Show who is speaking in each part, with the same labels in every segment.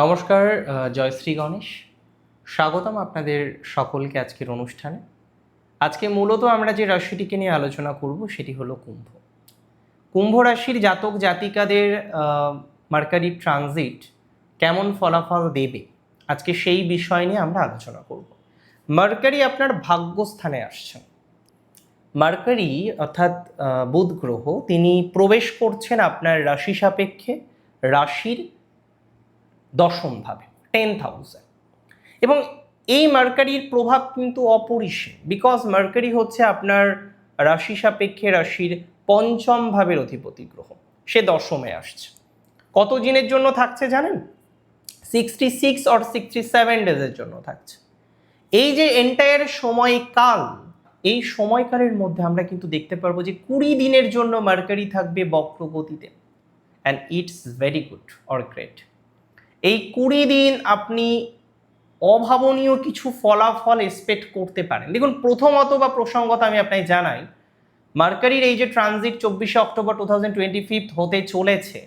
Speaker 1: নমস্কার জয়শ্রী গণেশ। স্বাগতম আপনাদের সকলকে আজকের অনুষ্ঠানে। আজকে মূলত আমরা যে রাশিটিকে নিয়ে আলোচনা করব সেটি হলো কুম্ভ। কুম্ভ রাশির জাতক জাতিকাদের মার্কারি ট্রানজিট কেমন ফলাফল দেবে, আজকে সেই বিষয় নিয়ে আমরা আলোচনা করব। মার্কারি আপনার ভাগ্যস্থানে আসছেন। মার্কারি অর্থাৎ বুধ গ্রহ, তিনি প্রবেশ করছেন আপনার রাশি সাপেক্ষে রাশির দশম ভাবে টেন থাউজেন্ড এবং এই মার্কারির প্রভাব কিন্তু অপরিসীম বিকজ মার্কারি হচ্ছে আপনার রাশি সাপেক্ষে রাশির পঞ্চম ভাবের অধিপতি গ্রহ, সে দশমে আসছে। কত দিনের জন্য থাকছে জানেন? Sixty six or sixty seven ডেজের জন্য থাকছে। এই যে এন্টায়ার সময়কাল, এই সময়কালের মধ্যে আমরা কিন্তু দেখতে পারব যে কুড়ি দিনের জন্য মার্কারি থাকবে বক্রগতিতে and it's very good or great এই কুড়ি দিন আপনি অভাবনীয় কিছু ফলাফল এক্সপেক্ট করতে পারেন। দেখুন, প্রথমত বা প্রসঙ্গত আমি আপনাকে জানাই, মার্কারির এই যে ট্রানজিট চব্বিশে অক্টোবর টু থাউজেন্ড টোয়েন্টি হতে চলেছে,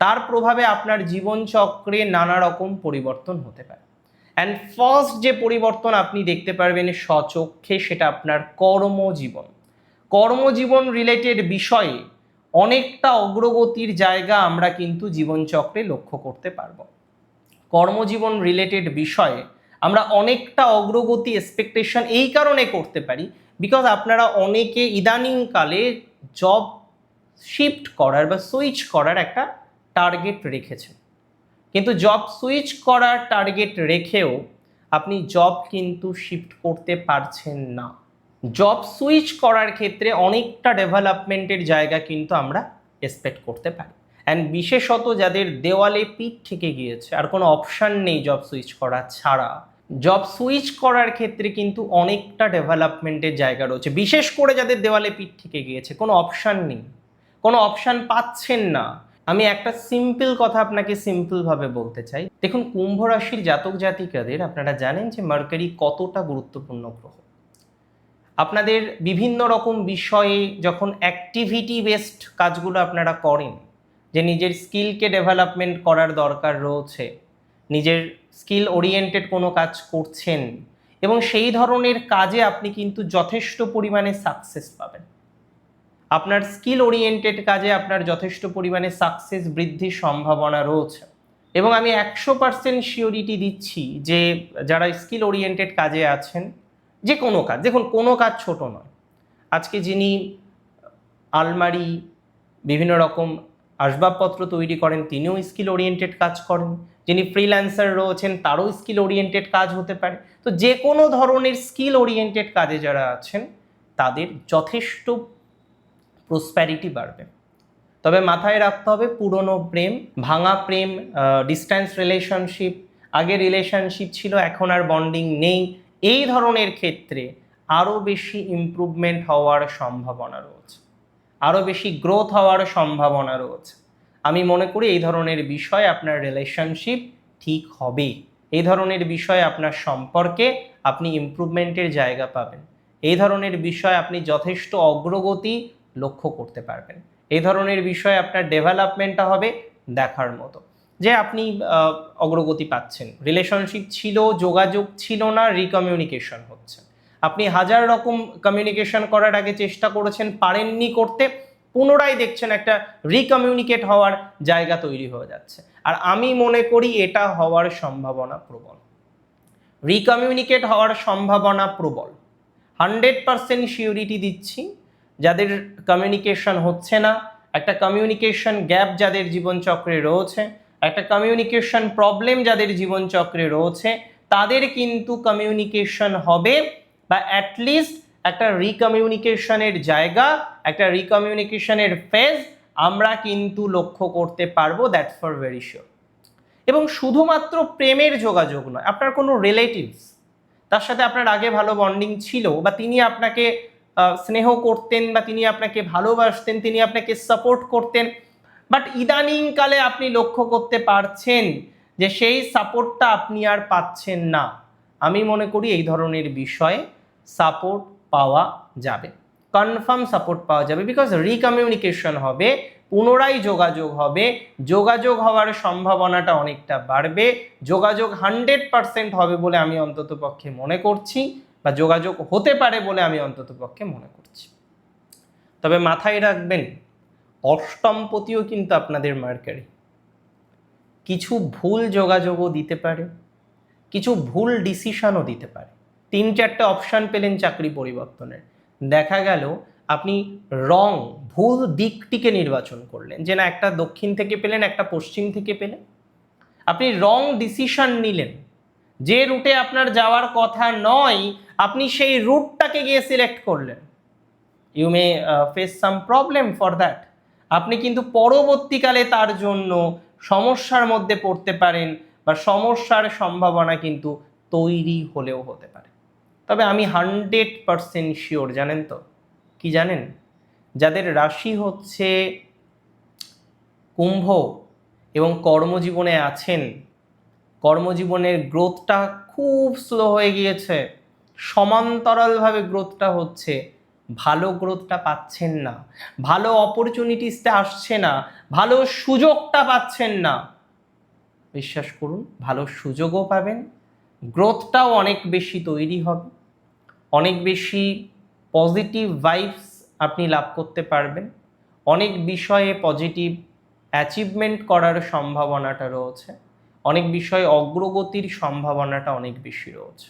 Speaker 1: তার প্রভাবে আপনার জীবনচক্রে নানা রকম পরিবর্তন হতে পারে। অ্যান্ড ফার্স্ট যে পরিবর্তন আপনি দেখতে পারবেন স্বচক্ষে, সেটা আপনার কর্মজীবন। কর্মজীবন রিলেটেড বিষয়ে অনেকটা অগ্রগতির জায়গা আমরা কিন্তু জীবনচক্রে লক্ষ্য করতে পারব। কর্মজীবন রিলেটেড বিষয়ে আমরা অনেকটা অগ্রগতি এক্সপেকটেশন এই কারণে করতে পারি বিকজ আপনারা অনেকে ইদানিংকালে জব শিফট করার বা সুইচ করার একটা টার্গেট রেখেছেন। কিন্তু জব সুইচ করার টার্গেট রেখেও আপনি জব কিন্তু শিফট করতে পারছেন না। জব সুইচ করার ক্ষেত্রে অনেকটা ডেভেলপমেন্টের জায়গা কিন্তু আমরা এক্সপেক্ট করতে পারি। অ্যান্ড বিশেষত যাদের দেওয়ালে পিঠ থেকে গিয়েছে, আর কোনো অপশান নেই জব সুইচ করা ছাড়া। জব সুইচ করার ক্ষেত্রে কিন্তু অনেকটা ডেভেলপমেন্টের জায়গা রয়েছে। বিশেষ করে যাদের দেওয়ালে পিঠ থেকে গিয়েছে, কোনো অপশান নেই। কোনো অপশান পাচ্ছেন না। আমি একটা সিম্পল কথা আপনাকে সিম্পলভাবে বলতে চাই। দেখুন, কুম্ভ রাশির জাতক জাতিকাদের আপনারা জানেন যে মার্কারি কতটা গুরুত্বপূর্ণ গ্রহ। আপনাদের বিভিন্ন রকম বিষয়ে যখন অ্যাক্টিভিটি বেসড কাজগুলো আপনারা করেন, যে নিজের স্কিলকে ডেভেলপমেন্ট করার দরকার রয়েছে, নিজের স্কিল ওরিয়েন্টেড কোনো কাজ করছেন, এবং সেই ধরনের কাজে আপনি কিন্তু যথেষ্ট পরিমাণে সাকসেস পাবেন। আপনার স্কিল ওরিয়েন্টেড কাজে আপনার যথেষ্ট পরিমাণে সাকসেস বৃদ্ধির সম্ভাবনা রয়েছে। এবং আমি একশো পার্সেন্ট শিওরিটি দিচ্ছি যে যারা স্কিল ওরিয়েন্টেড কাজে আছেন যে কোনো কাজ, দেখুন কোনো কাজ ছোট নয়। আজকে যিনি আলমারি, বিভিন্ন রকম আসবাবপত্র তৈরি করেন, তিনিও স্কিল ওরিয়েন্টেড কাজ করেন। যিনি ফ্রিল্যান্সার রয়েছেন, তারও স্কিল ওরিয়েন্টেড কাজ হতে পারে। তো যে কোনো ধরনের স্কিল ওরিয়েন্টেড কাজে যারা আছেন, তাদের যথেষ্ট প্রসপ্যারিটি বাড়বে। তবে মাথায় রাখতে হবে, পুরনো প্রেম, ভাঙা প্রেম ডিস্ট্যান্স রিলেশনশিপ আগে রিলেশনশিপ ছিল, এখন আর বন্ডিং নেই। এই ধরনের ক্ষেত্রে আরও বেশি ইমপ্রুভমেন্ট হওয়ার সম্ভাবনা রয়েছে। আরও বেশি গ্রোথ হওয়ার সম্ভাবনা রয়েছে। আমি মনে করি এই ধরনের বিষয় আপনার রিলেশনশিপ ঠিক হবে। এই ধরনের বিষয় আপনার সম্পর্কে আপনি ইমপ্রুভমেন্টের জায়গা পাবেন। এই ধরনের বিষয় আপনি যথেষ্ট অগ্রগতি লক্ষ্য করতে পারবেন। এই ধরনের বিষয় আপনার ডেভেলপমেন্টটা হবে দেখার মতো। যে আপনি অগ্রগতি পাচ্ছেন। রিলেশনশিপ ছিল, যোগাযোগ ছিল না রিকমিউনিকেশন হচ্ছে। আপনি হাজার রকম কমিউনিকেশন করার আগে চেষ্টা করেছেন, পারেননি করতে, পুনরায় দেখছেন একটা রিকমিউনিকেট হওয়ার জায়গা তৈরি হয়ে যাচ্ছে। আর আমি মনে করি এটা হওয়ার সম্ভাবনা প্রবল। রিকমিউনিকেট হওয়ার সম্ভাবনা প্রবল। হান্ড্রেড পারসেন্ট শিওরিটি দিচ্ছি, যাদের কমিউনিকেশন হচ্ছে না, একটা কমিউনিকেশন গ্যাপ যাদের জীবনচক্রে রয়েছে একটা কমিউনিকেশন প্রবলেম যাদের জীবনচক্রে রয়েছে, তাদের কিন্তু কমিউনিকেশন হবে বা অ্যাটলিস্ট একটা রিকমিউনিকেশনের জায়গা, একটা রিকমিউনিকেশনের ফেজ আমরা কিন্তু লক্ষ্য করতে পারব দ্যাটস ফর ভেরি শিওর এবং শুধুমাত্র প্রেমের যোগাযোগ নয়, আপনার কোনো রিলেটিভস তার সাথে আপনার আগে ভালো বন্ডিং ছিল বা তিনি আপনাকে স্নেহ করতেন বা তিনি আপনাকে ভালোবাসতেন, তিনি আপনাকে সাপোর্ট করতেন বাট ইদানিংকালে আপনি লক্ষ্য করতে পারছেন যে সেই সাপোর্টটা আপনি আর পাচ্ছেন না। আমি মনে করি এই ধরনের বিষয়ে সাপোর্ট পাওয়া যাবে। কনফার্ম সাপোর্ট পাওয়া যাবে বিকজ রিকমিউনিকেশন হবে, পুনরায় যোগাযোগ হবে, যোগাযোগ হওয়ার সম্ভাবনাটা অনেকটা বাড়বে, যোগাযোগ হান্ড্রেড পার্সেন্ট হবে বলে আমি অন্তত পক্ষে মনে করছি বা যোগাযোগ হতে পারে বলে আমি অন্তত পক্ষে মনে করছি। তবে মাথায় রাখবেন অষ্টমপতিও কিন্তু আপনাদের মার্কারি। কিছু ভুল যোগাযোগও দিতে পারে, কিছু ভুল ডিসিশনও দিতে পারে। তিন চারটে অপশান পেলেন চাকরি পরিবর্তনের। দেখা গেল আপনি রং, ভুল দিকটিকে নির্বাচন করলেন, যে না একটা দক্ষিণ থেকে পেলেন, একটা পশ্চিম থেকে পেলেন। আপনি রং ডিসিশন নিলেন, যে রুটে আপনার যাওয়ার কথা নয়, আপনি সেই রুটটাকে গিয়ে সিলেক্ট করলেন। You may face some problem for that আপনি কিন্তু পরবর্তীকালে তার জন্য সমস্যার মধ্যে পড়তে পারেন বা সমস্যার সম্ভাবনা কিন্তু তৈরি হলেও হতে পারে। তবে আমি হান্ড্রেড পারসেন্ট শিওর, জানেন তো? কি জানেন? যাদের রাশি হচ্ছে কুম্ভ এবং কর্মজীবনে আছেন, কর্মজীবনের গ্রোথটা খুব স্লো হয়ে গিয়েছে। সমান্তরালভাবে গ্রোথটা হচ্ছে ভালো গ্রোথটা পাচ্ছেন না, ভালো অপরচুনিটিসটা আসছে না, ভালো সুযোগটা পাচ্ছেন না। বিশ্বাস করুন, ভালো সুযোগও পাবেন গ্রোথটাও অনেক বেশি তৈরি হবে, অনেক বেশি পজিটিভ ভাইবস আপনি লাভ করতে পারবেন, অনেক বিষয়ে পজিটিভ অ্যাচিভমেন্ট করার সম্ভাবনাটা রয়েছে, অনেক বিষয়ে অগ্রগতির সম্ভাবনাটা অনেক বেশি রয়েছে।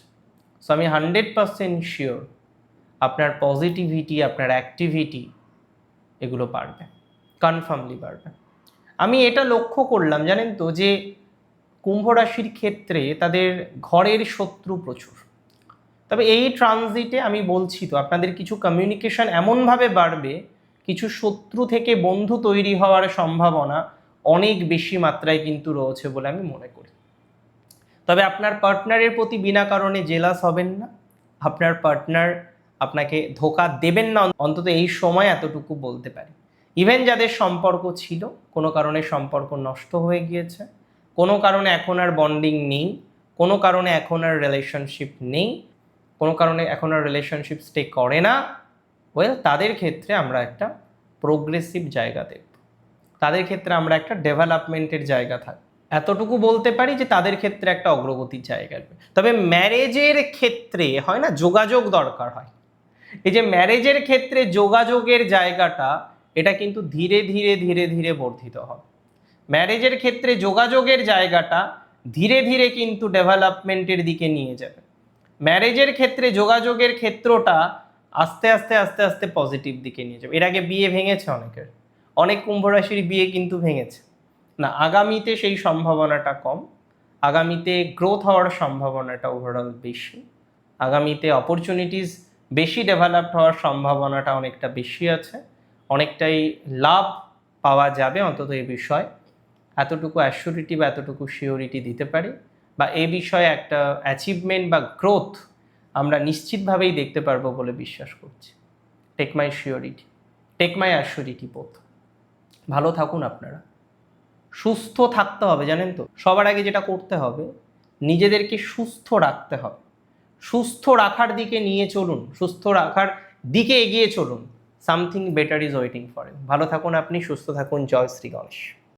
Speaker 1: সো আমি হান্ড্রেড পারসেন্ট শিওর আপনার পজিটিভিটি আপনার অ্যাক্টিভিটি এগুলো বাড়বে কনফার্মলি বাড়বে। আমি এটা লক্ষ্য করলাম, জানেন তো, যে কুম্ভ রাশির ক্ষেত্রে তাদের ঘরের শত্রু প্রচুর। তবে এই ট্রানজিটে আমি বলছি তো, আপনাদের কিছু কমিউনিকেশন এমনভাবে বাড়বে, কিছু শত্রু থেকে বন্ধু তৈরি হওয়ার সম্ভাবনা অনেক বেশি মাত্রায় কিন্তু রয়েছে বলে আমি মনে করি। তবে আপনার পার্টনারের প্রতি বিনা কারণে জেলাস হবেন না। আপনার পার্টনার আপনাকে ধোকা দেবেন না, অন্তত এই সময় এতটুকু বলতে পারি। ইভেন যাদের সম্পর্ক ছিল, কোনো কারণে সম্পর্ক নষ্ট হয়ে গিয়েছে, কোনো কারণে এখন আর বন্ডিং নেই, কোনো কারণে এখন আর রিলেশনশিপ নেই, কোনো কারণে এখন আর রিলেশনশিপ স্টে করে না ওয়েল তাদের ক্ষেত্রে আমরা একটা প্রোগ্রেসিভ জায়গা দেখব। তাদের ক্ষেত্রে আমরা একটা ডেভেলপমেন্টের জায়গা থাকবে এতটুকু বলতে পারি যে তাদের ক্ষেত্রে একটা অগ্রগতির জায়গা। তবে ম্যারেজের ক্ষেত্রে হয় না, যোগাযোগ দরকার হয়। এই যে ম্যারেজের ক্ষেত্রে যোগাযোগের জায়গাটা, এটা কিন্তু ধীরে ধীরে ধীরে ধীরে বর্ধিত হবে। ম্যারেজের ক্ষেত্রে যোগাযোগের জায়গাটা ধীরে ধীরে কিন্তু ডেভেলপমেন্টের দিকে নিয়ে যাবে। ম্যারেজের ক্ষেত্রে যোগাযোগের ক্ষেত্রটা আস্তে আস্তে আস্তে আস্তে পজিটিভ দিকে নিয়ে যাবে। এর আগে বিয়ে ভেঙেছে অনেকের। অনেক কুম্ভ রাশির বিয়ে কিন্তু ভেঙেছে। না, আগামীতে সেই সম্ভাবনাটা কম। আগামীতে গ্রোথ হওয়ার সম্ভাবনাটা ওভারঅল বেশি। আগামীতে অপরচুনিটিস বেশি ডেভেলপড হওয়ার সম্ভাবনাটা অনেকটা বেশি আছে। অনেকটাই লাভ পাওয়া যাবে অন্তত এই বিষয়। এতটুকু অ্যাসিউরিটি বা এতটুকু শিওরিটি দিতে পারি বা এ বিষয়ে একটা অ্যাচিভমেন্ট বা গ্রোথ আমরা নিশ্চিতভাবেই দেখতে পারব বলে বিশ্বাস করছি। Take my surety take my assurity both ভালো থাকুন আপনারা। সুস্থ থাকতে হবে জানেন তো? সবার আগে যেটা করতে হবে, নিজেদেরকে সুস্থ রাখতে হবে। সুস্থ রাখার দিকে নিয়ে চলুন, সুস্থ রাখার দিকে এগিয়ে চলুন। Something better is waiting for ভালো থাকুন আপনি, সুস্থ থাকুন। জয় শ্রী গণেশ।